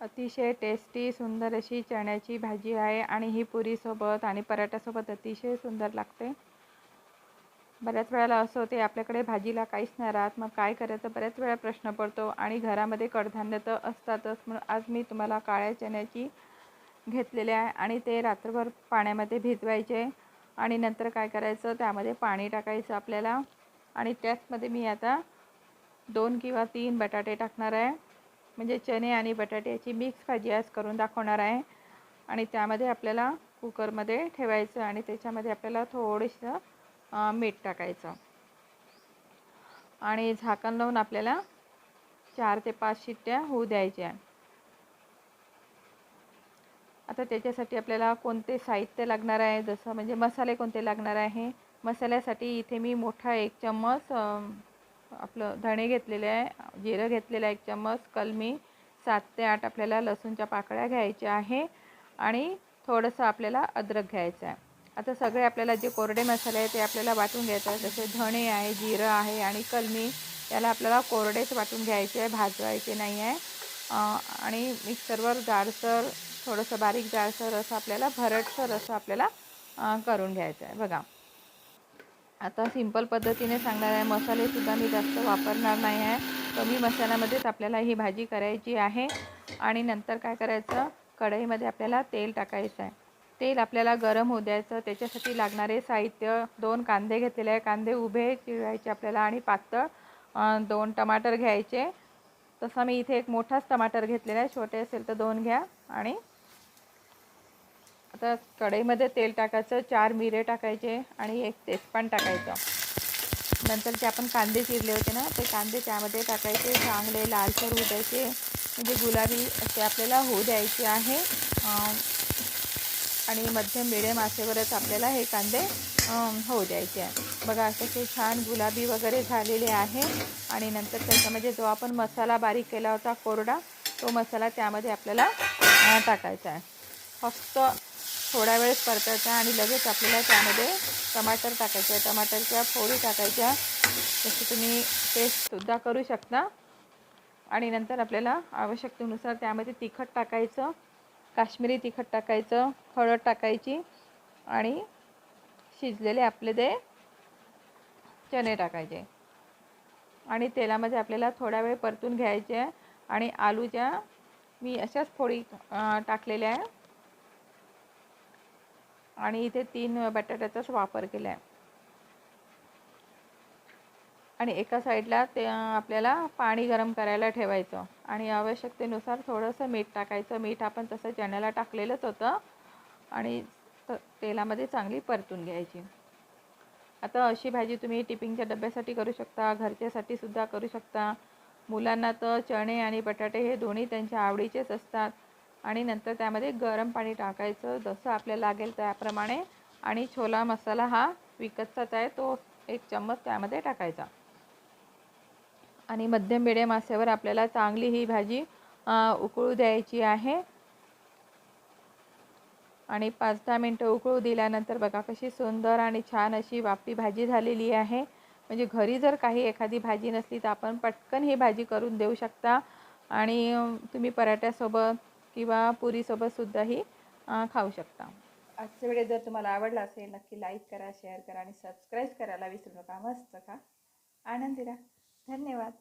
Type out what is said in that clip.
अतिशय टेस्टी सुंदर अशी चण्याची भाजी आहे आणि ही पुरीसोबत आणि पराठ्यासोबत अतिशय सुंदर लागते. बऱ्याच वेळेला असं होते आपल्याकडे भाजीला काहीच नाही राहत मग काय करायचं? बऱ्याच वेळा प्रश्न पडतो आणि घरामध्ये कडधान्य तर असतातच म्हणून आज मी तुम्हाला काळ्या चण्याची घेतलेले आहे आणि ते रात्रभर पाण्यामध्ये भिजवायचे आणि नंतर काय करायचं? त्यामध्ये पाणी टाकायचं आपल्याला आणि त्याचमध्ये मी आता दोन किंवा तीन बटाटे टाकणार आहे. म्हणजे चणे आणि बटाट्याची मिक्स भाजी आज करून दाखवणार आहे. आणि त्यामध्ये आपल्याला कुकरमध्ये ठेवायचं आणि त्याच्यामध्ये आपल्याला थोडंसं मीठ टाकायचं. आणि झाकण लावून आपल्याला चार ते पाच शिट्ट्या होऊ द्यायच्या. आता त्याच्यासाठी आपल्याला कोणते साहित्य लागणार आहे? जसं म्हणजे मसाले कोणते लागणार आहे? मसाल्यासाठी इथे मी मोठा एक चम्मच आपलं धणे घेतलेले आहे जिरं घेतलेलं आहे एक चम्मच कलमी सात ते आठ आपल्याला लसूणच्या पाकळ्या घ्यायच्या आहे आणि थोडंसं आपल्याला अद्रक घ्यायचं आहे. आता सगळे आपल्याला जे कोरडे मसाले आहे ते आपल्याला वाटून घ्यायचं आहे जसे धणे आहे जिरं आहे आणि कलमी याला आपल्याला कोरडेच वाटून घ्यायचे आहे भाजवायचे नाही आहे. आणि मिक्सरवर जाडसर थोडंसं बारीक जाडसर असं आपल्याला भरटसर असं आपल्याला करून घ्यायचं आहे. बघा. आता सिंपल पद्धतीने सांगणार आहे मसालेसुद्धा मी जास्त वापरणार नाही आहे. कमी मसाल्यामध्येच आपल्याला ही भाजी करायची आहे. आणि नंतर काय करायचं? कढईमध्ये आपल्याला तेल टाकायचं आहे. तेल आपल्याला गरम होऊ द्यायचं. त्याच्यासाठी लागणारे साहित्य दोन कांदे घेतलेले आहे. कांदे उभे चिरायचे आपल्याला आणि पातळ दोन टमाटर घ्यायचे. तसा मी इथे एक मोठाच टमाटर घेतलेला आहे. छोटे असेल तर दोन घ्या आणि आता कढईमध्ये तेल टाकायचं चार मिरे टाकायचे आणि एक तेजपान टाकायचं. नंतर जे आपण कांदे चिरले होते ना ते कांदे त्यामध्ये टाकायचे चांगले लालसर होऊ द्यायचे. म्हणजे गुलाबी असे आपल्याला होऊ द्यायचे आहे. आणि मध्यम मिडियम आचेवरच आपल्याला हे कांदे होऊ द्यायचे आहे. बघा कसे छान गुलाबी वगैरे झालेले आहे. आणि नंतर त्याच्यामध्ये जो आपण मसाला बारीक केला होता कोरडा तो मसाला त्यामध्ये आपल्याला टाकायचा आहे. फक्त थोड्या वेळेस परतायचा आणि लगेच आपल्याला त्यामध्ये टमाटर टाकायचं. आहे टमाटरच्या फोडी टाकायच्या. तशी तुम्ही टेस्टसुद्धा करू शकता. आणि नंतर आपल्याला आवश्यकतेनुसार त्यामध्ये तिखट टाकायचं. काश्मीरी तिखट टाकायचं. हळद टाकायची. आणि शिजलेले आपले ते चणे टाकायचे. आणि तेलामध्ये आपल्याला थोडा वेळ परतून घ्यायचे. आहे आणि आलूच्या मी अशाच फोडी टाकलेल्या आहे. आणि इथे तीन बटाट्याचाच वापर केला आहे आणि एका साईडला ते आपल्याला पाणी गरम करायला ठेवायचं. आणि आवश्यकतेनुसार थोडंसं मीठ टाकायचं. मीठ आपण तसं चण्याला टाकलेलंच होतं. आणि तेलामध्ये चांगली परतून घ्यायची. आता अशी भाजी तुम्ही टिपिंगच्या डब्यासाठी करू शकता घरच्यासाठी सुद्धा करू शकता. मुलांना तर चणे आणि बटाटे हे दोन्ही त्यांच्या आवडीचेच असतात. आणि नंतर त्यामध्ये गरम पाणी टाकायचं. जसं आपल्याला लागेल त्याप्रमाणे. आणि छोला मसाला हा विकतचाच आहे. तो एक चम्मच त्यामध्ये टाकायचा. आणि मध्यम मिडियम मासेवर आपल्याला चांगली ही भाजी उकळू द्यायची आहे. आणि पाच दहा मिनटं उकळू दिल्यानंतर बघा कशी सुंदर आणि छान अशी वापी भाजी झालेली आहे. म्हणजे घरी जर काही एखादी भाजी नसली तर आपण पटकन ही भाजी करून देऊ शकता. आणि तुम्ही पराठ्यासोबत किंवा पुरीसोबतसुद्धाही खाऊ शकता. आजचा व्हिडिओ जर तुम्हाला आवडला असेल नक्की लाईक करा शेअर करा आणि सबस्क्राईब करायला विसरू नका. मस्त का आनंदी राहा. धन्यवाद.